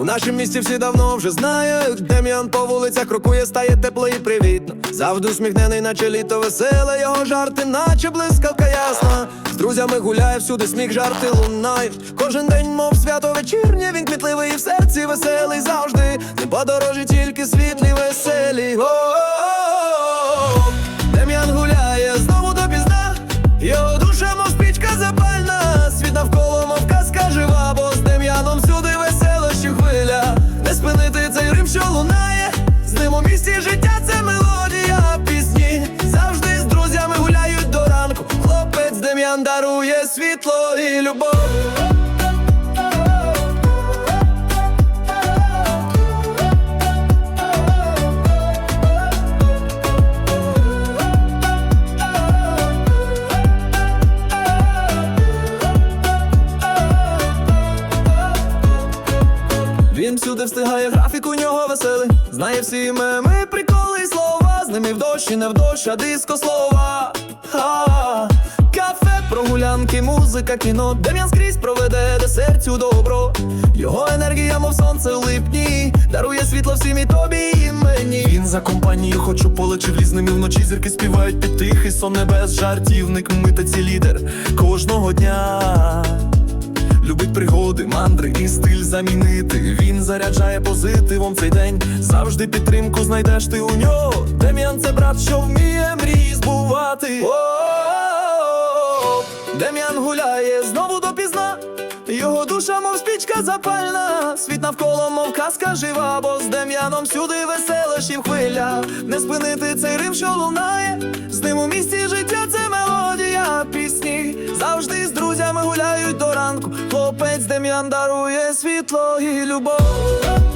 У нашім місті всі давно вже знають, Дем'ян по вулицях крокує, стає тепло і привітно. Завжди усміхнений, наче літо веселе, його жарти, наче блискавка ясна. З друзями гуляє, всюди сміх, жарти лунають. Кожен день, мов свято ним життя це мелодія, пісні завжди з друзями гуляють до ранку. Хлопець Дем'ян дарує світло і любов. Він всюди встигає, графік у нього веселий. Знає всі меми, приколи і слова. З ними в дощ і не в дощ, а диско слова. Ха, кафе, прогулянки, музика, кіно. Дем'ян скрізь проведе де серцю добро. Його енергія, мов сонце у липні, дарує світло всім і тобі, і мені. Він за компанію, хоч у поле в лізним і вночі зірки співають під тихий сон небес, жартівник, митець лідер кожного дня. Любить пригоди, мандри і стиль замінити. Він заряджає позитивом цей день. Завжди підтримку знайдеш ти у нього. Дем'ян це брат, що вміє мрії збувати. Дем'ян гуляє знову допізна. Його душа, мов спічка запальна. Світ навколо, мов казка жива, бо з Дем'яном всюди веселощі в хвиля. Не спинити цей рим, що лунає. З ним у місті життя це мелодія Хлопець дарує світло і любов.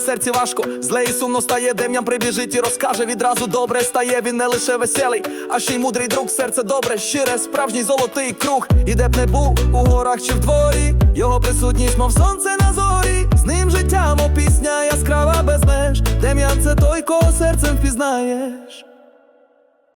Серці важко, зле і сумно стає, Дем'ян прибіжить і розкаже відразу добре стає. Він не лише веселий, а ще й мудрий друг, серце добре, щире, справжній золотий круг. І де б не був у горах чи в дворі, його присутність, мов сонце на зорі. З ним життя, мов пісня яскрава без меж. Дем'ян це той, кого серцем впізнаєш.